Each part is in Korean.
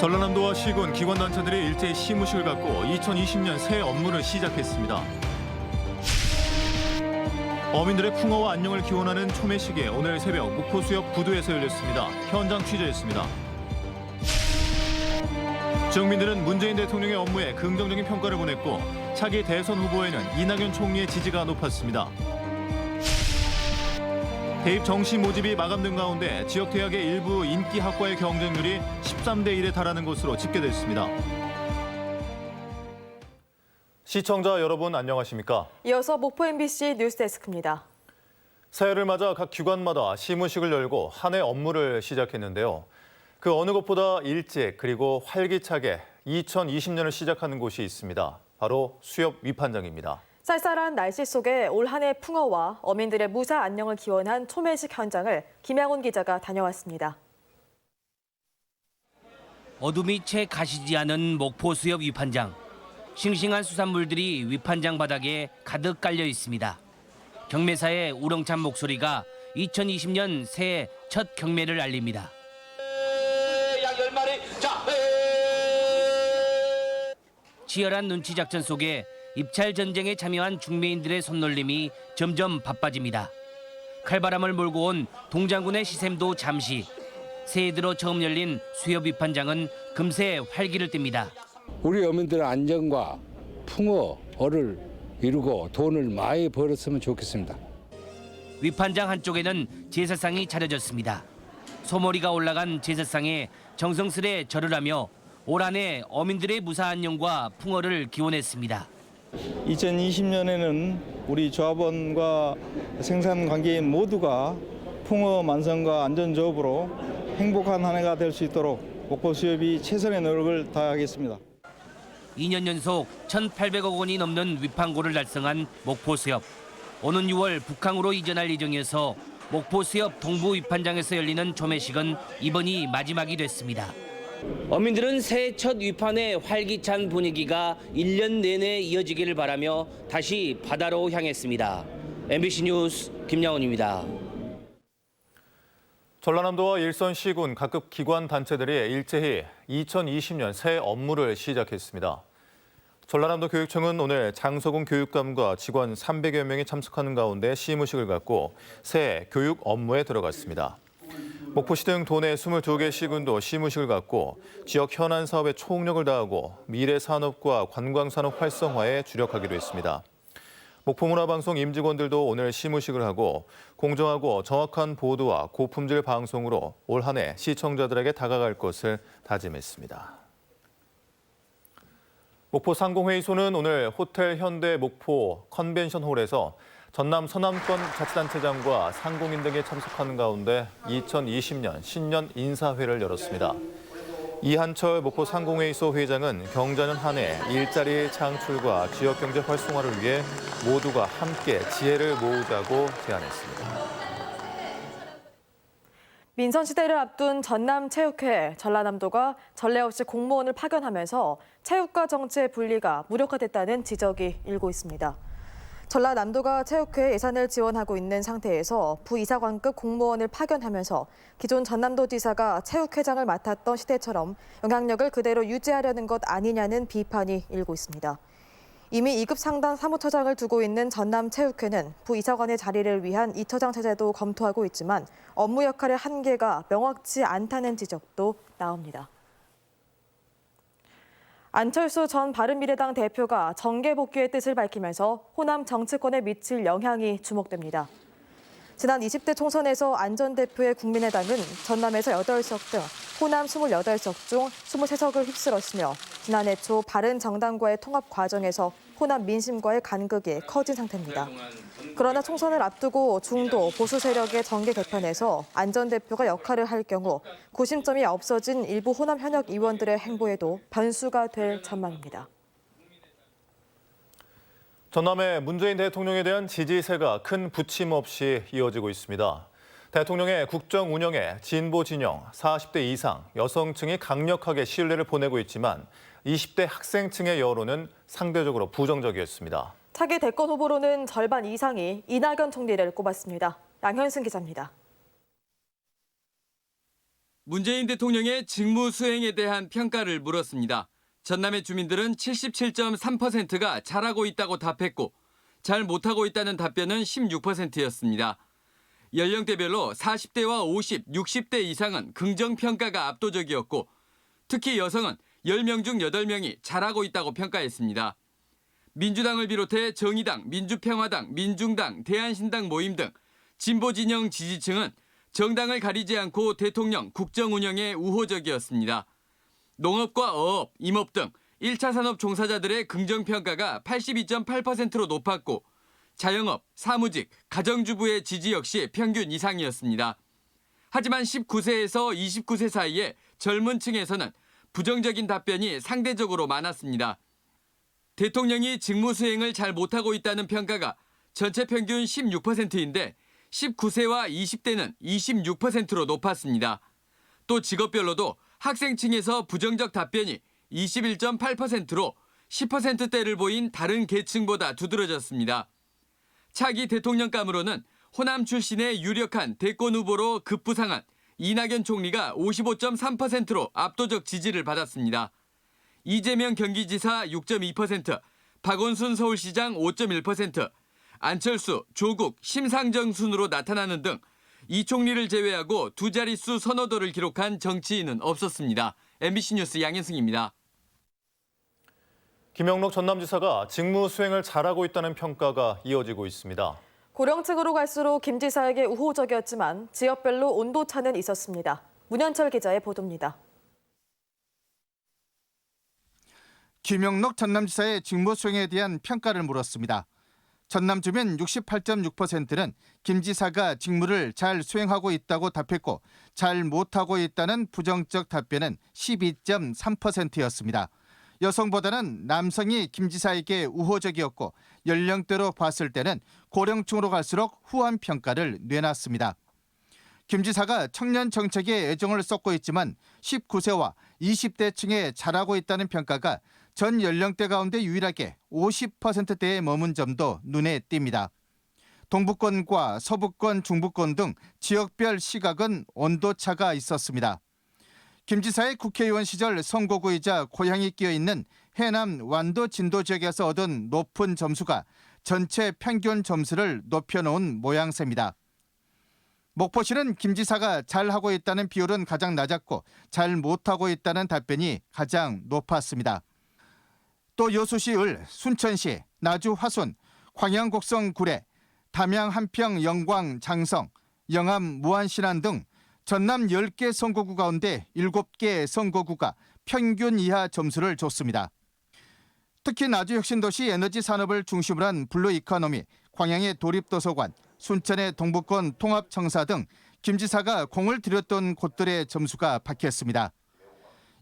전라남도와 시군 기관 단체들이 일제히 시무식을 갖고 2020년 새 업무를 시작했습니다. 어민들의 풍어와 안녕을 기원하는 초매식이 오늘 새벽 목포수역 부두에서 열렸습니다. 현장 취재했습니다. 지역민들은 문재인 대통령의 업무에 긍정적인 평가를 보냈고 차기 대선 후보에는 이낙연 총리의 지지가 높았습니다. 대입 정시 모집이 마감된 가운데 지역 대학의 일부 인기 학과의 경쟁률이 13대 1에 달하는 것으로 집계됐습니다. 시청자 여러분 안녕하십니까? 이어서 목포 MBC 뉴스데스크입니다. 새해를 맞아 각 기관마다 시무식을 열고 한 해 업무를 시작했는데요. 그 어느 것보다 일찍 그리고 활기차게 2020년을 시작하는 곳이 있습니다. 바로 수협 위판장입니다. 쌀쌀한 날씨 속에 올 한해 풍어와 어민들의 무사 안녕을 기원한 초매식 현장을 김양훈 기자가 다녀왔습니다. 어둠이 채 가시지 않은 목포 수협 위판장. 싱싱한 수산물들이 위판장 바닥에 가득 깔려 있습니다. 경매사의 우렁찬 목소리가 2020년 새해 첫 경매를 알립니다. 약 10마리 자 치열한 눈치 작전 속에 입찰 전쟁에 참여한 중매인들의 손놀림이 점점 바빠집니다. 칼바람을 몰고 온 동장군의 시샘도 잠시 새해 들어 처음 열린 수협 위판장은 금세 활기를 띱니다. 우리 어민들의 안전과 풍어를 이루고 돈을 많이 벌었으면 좋겠습니다. 위판장 한쪽에는 제사상이 차려졌습니다. 소머리가 올라간 제사상에 정성스레 절을 하며 올 한해 어민들의 무사 안녕과 풍어를 기원했습니다. 2020년에는 우리 조합원과 생산 관계인 모두가 풍어 만성과 안전 조업으로 행복한 한 해가 될 수 있도록 목포 수협이 최선의 노력을 다하겠습니다. 2년 연속 1,800억 원이 넘는 위판고를 달성한 목포 수협. 오는 6월 북항으로 이전할 예정이어서 목포 수협 동부 위판장에서 열리는 조매식은 이번이 마지막이 됐습니다. 어민들은 새해 첫 위판의 활기찬 분위기가 1년 내내 이어지기를 바라며 다시 바다로 향했습니다. MBC 뉴스 김양훈입니다. 전라남도와 일선 시군 각급 기관 단체들이 일제히 2020년 새 업무를 시작했습니다. 전라남도 교육청은 오늘 장서군 교육감과 직원 300여 명이 참석하는 가운데 시무식을 갖고 새 교육 업무에 들어갔습니다. 목포시 등 도내 22개 시군도 시무식을 갖고 지역 현안 사업에 총력을 다하고 미래 산업과 관광 산업 활성화에 주력하기로 했습니다. 목포문화방송 임직원들도 오늘 시무식을 하고 공정하고 정확한 보도와 고품질 방송으로 올 한 해 시청자들에게 다가갈 것을 다짐했습니다. 목포 상공회의소는 오늘 호텔 현대 목포 컨벤션홀에서 전남 서남권 자치단체장과 상공인 등이 참석하는 가운데 2020년 신년 인사회를 열었습니다. 이한철 목포 상공회의소 회장은 경자년 한 해 일자리 창출과 지역 경제 활성화를 위해 모두가 함께 지혜를 모으자고 제안했습니다. 민선 시대를 앞둔 전남 체육회 전라남도가 전례 없이 공무원을 파견하면서 체육과 정치의 분리가 무력화됐다는 지적이 일고 있습니다. 전라남도가 체육회 예산을 지원하고 있는 상태에서 부이사관급 공무원을 파견하면서 기존 전남도지사가 체육회장을 맡았던 시대처럼 영향력을 그대로 유지하려는 것 아니냐는 비판이 일고 있습니다. 이미 2급 상단 사무처장을 두고 있는 전남체육회는 부이사관의 자리를 위한 이처장 체제도 검토하고 있지만 업무 역할의 한계가 명확치 않다는 지적도 나옵니다. 안철수 전 바른미래당 대표가 정계 복귀의 뜻을 밝히면서 호남 정치권에 미칠 영향이 주목됩니다. 지난 20대 총선에서 안 전 대표의 국민의당은 전남에서 8석 등 호남 28석 중 23석을 휩쓸었으며 지난해 초 바른 정당과의 통합 과정에서 호남 민심과의 간극이 커진 상태입니다. 그러나 총선을 앞두고 중도 보수 세력의 정계 개편에서 안전 대표가 역할을 할 경우 구심점이 없어진 일부 호남 현역 의원들의 행보에도 변수가 될 전망입니다. 전남의 문재인 대통령에 대한 지지세가 큰 부침 없이 이어지고 있습니다. 대통령의 국정 운영에 진보 진영 40대 이상 여성층이 강력하게 신뢰를 보내고 있지만 20대 학생층의 여론은 상대적으로 부정적이었습니다. 차기 대권 후보로는 절반 이상이 이낙연 총리를 꼽았습니다. 양현승 기자입니다. 문재인 대통령의 직무 수행에 대한 평가를 물었습니다. 전남의 주민들은 77.3%가 잘하고 있다고 답했고 잘 못하고 있다는 답변은 16%였습니다. 연령대별로 40대와 50, 60대 이상은 긍정 평가가 압도적이었고 특히 여성은 10명 중 8명이 잘하고 있다고 평가했습니다. 민주당을 비롯해 정의당, 민주평화당, 민중당, 대한신당 모임 등 진보 진영 지지층은 정당을 가리지 않고 대통령 국정 운영에 우호적이었습니다. 농업과 어업, 임업 등 1차 산업 종사자들의 긍정 평가가 82.8%로 높았고 자영업, 사무직, 가정주부의 지지 역시 평균 이상이었습니다. 하지만 19세에서 29세 사이에 젊은 층에서는 부정적인 답변이 상대적으로 많았습니다. 대통령이 직무 수행을 잘 못하고 있다는 평가가 전체 평균 16%인데 19세와 20대는 26%로 높았습니다. 또 직업별로도 학생층에서 부정적 답변이 21.8%로 10%대를 보인 다른 계층보다 두드러졌습니다. 차기 대통령감으로는 호남 출신의 유력한 대권 후보로 급부상한 이낙연 총리가 55.3%로 압도적 지지를 받았습니다. 이재명 경기지사 6.2%, 박원순 서울시장 5.1%, 안철수, 조국, 심상정 순으로 나타나는 등 이 총리를 제외하고 두 자릿수 선호도를 기록한 정치인은 없었습니다. MBC 뉴스 양현승입니다. 김영록 전남지사가 직무 수행을 잘하고 있다는 평가가 이어지고 있습니다. 고령층으로 갈수록 김 지사에게 우호적이었지만 지역별로 온도차는 있었습니다. 문현철 기자의 보도입니다. 김영록 전남지사의 직무 수행에 대한 평가를 물었습니다. 전남 주민 68.6%는 김 지사가 직무를 잘 수행하고 있다고 답했고 잘 못하고 있다는 부정적 답변은 12.3%였습니다. 여성보다는 남성이 김 지사에게 우호적이었고 연령대로 봤을 때는 고령층으로 갈수록 후한 평가를 내놨습니다. 김 지사가 청년 정책에 애정을 쏟고 있지만 19세와 20대 층에 잘하고 있다는 평가가 전 연령대 가운데 유일하게 50%대에 머문 점도 눈에 띕니다. 동부권과 서부권, 중부권 등 지역별 시각은 온도차가 있었습니다. 김 지사의 국회의원 시절 선거구이자 고향이 끼어 있는 해남 완도 진도 지역에서 얻은 높은 점수가 전체 평균 점수를 높여놓은 모양새입니다. 목포시는 김 지사가 잘하고 있다는 비율은 가장 낮았고 잘 못하고 있다는 답변이 가장 높았습니다. 또 여수시 을, 순천시, 나주 화순, 광양 곡성 구례, 담양 한평 영광 장성, 영암 무안신안 등 전남 10개 선거구 가운데 7개 선거구가 평균 이하 점수를 줬습니다. 특히 나주 혁신도시 에너지 산업을 중심으로 한 블루 이코노미, 광양의 도립도서관, 순천의 동부권 통합청사 등 김 지사가 공을 들였던 곳들의 점수가 박혔습니다.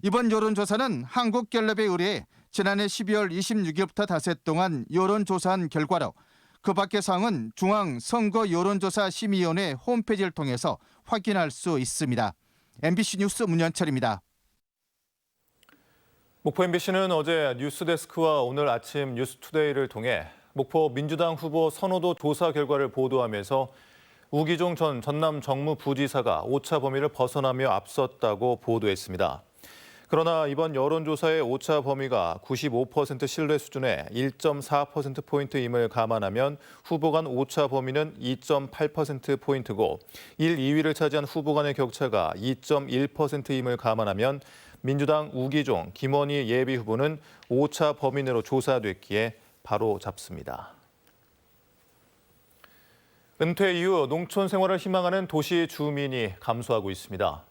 이번 여론조사는 한국갤럽에 의뢰해 지난해 12월 26일부터 닷새 동안 여론조사한 결과로 그 밖의 사항은 중앙 선거 여론조사 심의위원회 홈페이지를 통해서 확인할 수 있습니다. MBC 뉴스 문현철입니다. 목포 MBC는 어제 뉴스데스크와 오늘 아침 뉴스투데이를 통해 목포 민주당 후보 선호도 조사 결과를 보도하면서 우기종 전 전남 정무부지사가 오차 범위를 벗어나며 앞섰다고 보도했습니다. 그러나 이번 여론조사의 오차 범위가 95% 신뢰 수준의 1.4%포인트임을 감안하면 후보 간 오차 범위는 2.8%포인트고 1, 2위를 차지한 후보 간의 격차가 2.1%임을 감안하면 민주당 우기종, 김원희 예비 후보는 오차 범위 내로 조사됐기에 바로 잡습니다. 은퇴 이후 농촌 생활을 희망하는 도시 주민이 감소하고 있습니다.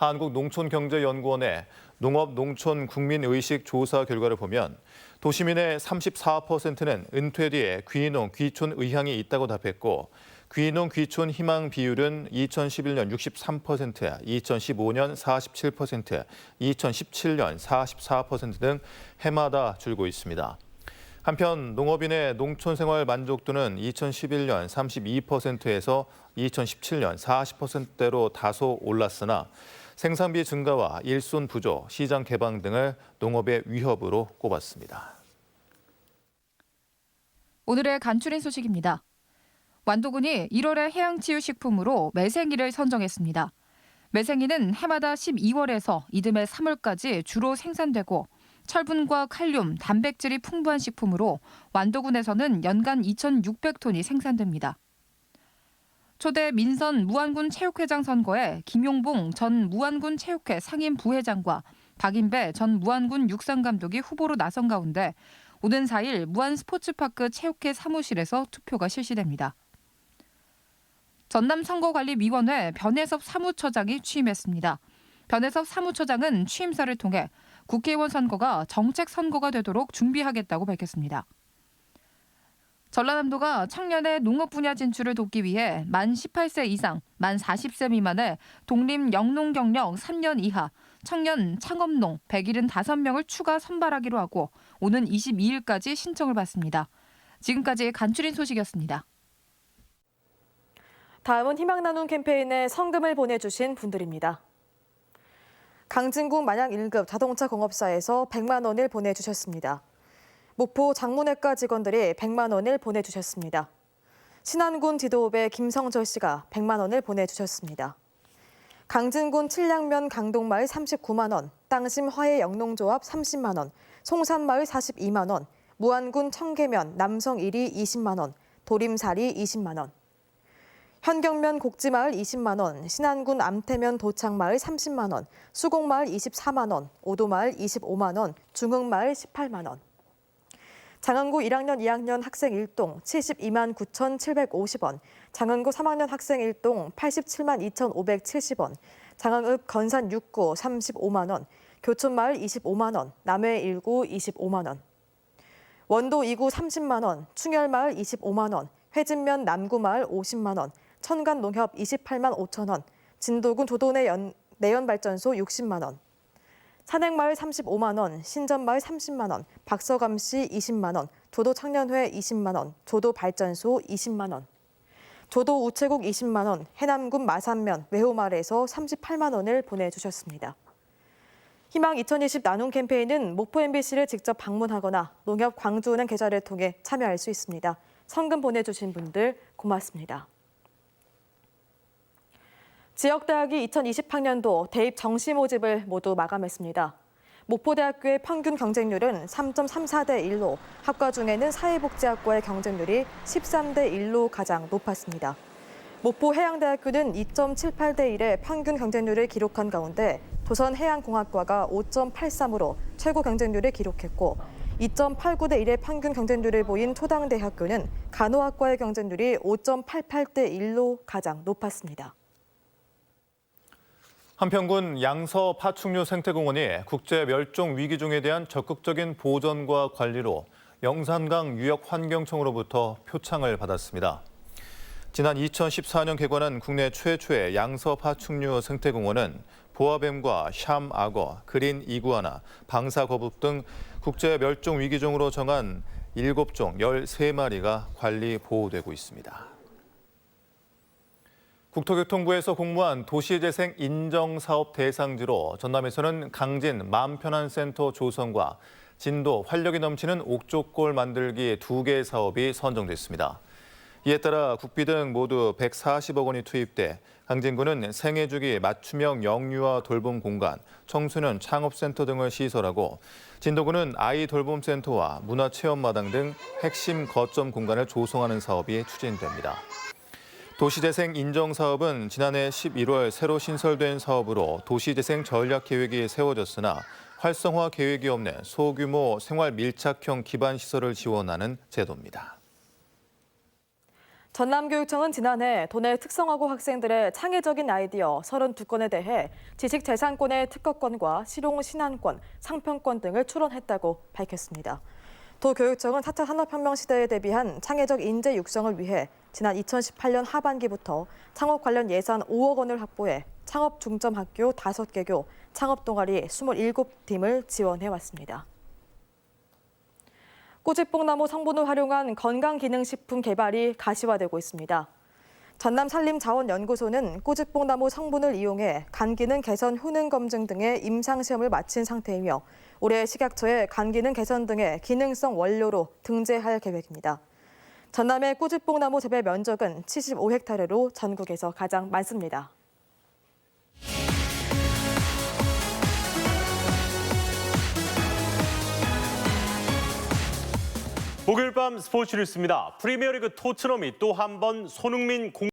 한국농촌경제연구원의 농업-농촌 국민 의식 조사 결과를 보면 도시민의 34%는 은퇴 뒤에 귀농, 귀촌 의향이 있다고 답했고 귀농, 귀촌 희망 비율은 2011년 63%, 2015년 47%, 2017년 44%등 해마다 줄고 있습니다. 한편 농업인의 농촌 생활 만족도는 2011년 32%에서 2017년 40%대로 다소 올랐으나 생산비 증가와 일손 부조, 시장 개방 등을 농업의 위협으로 꼽았습니다. 오늘의 간추린 소식입니다. 완도군이 1월의 해양치유식품으로 매생이를 선정했습니다. 매생이는 해마다 12월에서 이듬해 3월까지 주로 생산되고 철분과 칼륨, 단백질이 풍부한 식품으로 완도군에서는 연간 2,600톤이 생산됩니다. 초대 민선 무안군 체육회장 선거에 김용봉 전 무안군 체육회 상임 부회장과 박인배 전 무안군 육상감독이 후보로 나선 가운데 오는 4일 무안 스포츠파크 체육회 사무실에서 투표가 실시됩니다. 전남 선거관리위원회 변혜섭 사무처장이 취임했습니다. 변혜섭 사무처장은 취임사를 통해 국회의원 선거가 정책 선거가 되도록 준비하겠다고 밝혔습니다. 전라남도가 청년의 농업 분야 진출을 돕기 위해 만 18세 이상, 만 40세 미만의 독립 영농 경력 3년 이하 청년 창업농 175명을 추가 선발하기로 하고 오는 22일까지 신청을 받습니다. 지금까지 간추린 소식이었습니다. 다음은 희망 나눔 캠페인에 성금을 보내주신 분들입니다. 강진구 만양 1급 자동차 공업사에서 100만 원을 보내주셨습니다. 목포 장문외과 직원들이 100만 원을 보내주셨습니다. 신안군 지도읍의 김성철 씨가 100만 원을 보내주셨습니다. 강진군 칠량면 강동마을 39만 원, 땅심 화해 영농조합 30만 원, 송산마을 42만 원, 무안군 청계면 남성 1위 20만 원, 도림사리 20만 원. 현경면 곡지마을 20만 원, 신안군 암태면 도창마을 30만 원, 수곡마을 24만 원, 오도마을 25만 원, 중흥마을 18만 원. 장안구 1학년 2학년 학생 1동 72만 9,750원, 장안구 3학년 학생 1동 87만 2,570원, 장안읍 건산 6구 35만 원, 교촌마을 25만 원, 남해 1구 25만 원. 원도 2구 30만 원, 충혈마을 25만 원, 회진면 남구마을 50만 원, 천간 농협 28만 5천 원, 진도군 조도내 연, 내연발전소 60만 원, 산행마을 35만 원, 신전마을 30만 원, 박서감시 20만 원, 조도 청년회 20만 원, 조도 발전소 20만 원. 조도 우체국 20만 원, 해남군 마산면 외호마을에서 38만 원을 보내주셨습니다. 희망 2020 나눔 캠페인은 목포 MBC를 직접 방문하거나 농협 광주은행 계좌를 통해 참여할 수 있습니다. 성금 보내주신 분들 고맙습니다. 지역대학이 2020학년도 대입 정시 모집을 모두 마감했습니다. 목포대학교의 평균 경쟁률은 3.34대 1로 학과 중에는 사회복지학과의 경쟁률이 13대 1로 가장 높았습니다. 목포해양대학교는 2.78대 1의 평균 경쟁률을 기록한 가운데 조선해양공학과가 5.83으로 최고 경쟁률을 기록했고 2.89대 1의 평균 경쟁률을 보인 초당대학교는 간호학과의 경쟁률이 5.88대 1로 가장 높았습니다. 한평군 양서 파충류 생태공원이 국제 멸종 위기종에 대한 적극적인 보전과 관리로 영산강 유역 환경청으로부터 표창을 받았습니다. 지난 2014년 개관한 국내 최초의 양서 파충류 생태공원은 보아뱀과 샴 악어, 그린 이구아나, 방사 거북 등 국제 멸종 위기종으로 정한 7종 13마리가 관리 보호되고 있습니다. 국토교통부에서 공모한 도시재생 인정사업 대상지로 전남에서는 강진 마음편안센터 조성과 진도 활력이 넘치는 옥조골 만들기 두 개 사업이 선정됐습니다. 이에 따라 국비 등 모두 140억 원이 투입돼 강진구는 생애주기 맞춤형 영유아 돌봄 공간, 청소년 창업센터 등을 시설하고 진도구는 아이 돌봄센터와 문화체험마당 등 핵심 거점 공간을 조성하는 사업이 추진됩니다. 도시재생 인정 사업은 지난해 11월 새로 신설된 사업으로 도시재생 전략 계획이 세워졌으나 활성화 계획이 없는 소규모 생활 밀착형 기반 시설을 지원하는 제도입니다. 전남교육청은 지난해 도내 특성화고 학생들의 창의적인 아이디어 32건에 대해 지식재산권의 특허권과 실용 신안권, 상품권 등을 출원했다고 밝혔습니다. 도교육청은 4차 산업혁명 시대에 대비한 창의적 인재 육성을 위해 지난 2018년 하반기부터 창업 관련 예산 5억 원을 확보해 창업 중점 학교 5개 교, 창업 동아리 27팀을 지원해 왔습니다. 꼬집뽕나무 성분을 활용한 건강기능식품 개발이 가시화되고 있습니다. 전남 산림자원연구소는 꼬집뽕나무 성분을 이용해 간 기능 개선 효능 검증 등의 임상 시험을 마친 상태이며 올해 식약처에 간 기능 개선 등의 기능성 원료로 등재할 계획입니다. 전남의 꼬집뽕나무 재배 면적은 75헥타르로 전국에서 가장 많습니다. 목요일 밤 스포츠 뉴스입니다. 프리미어리그 토트넘이 또 한 번 손흥민 공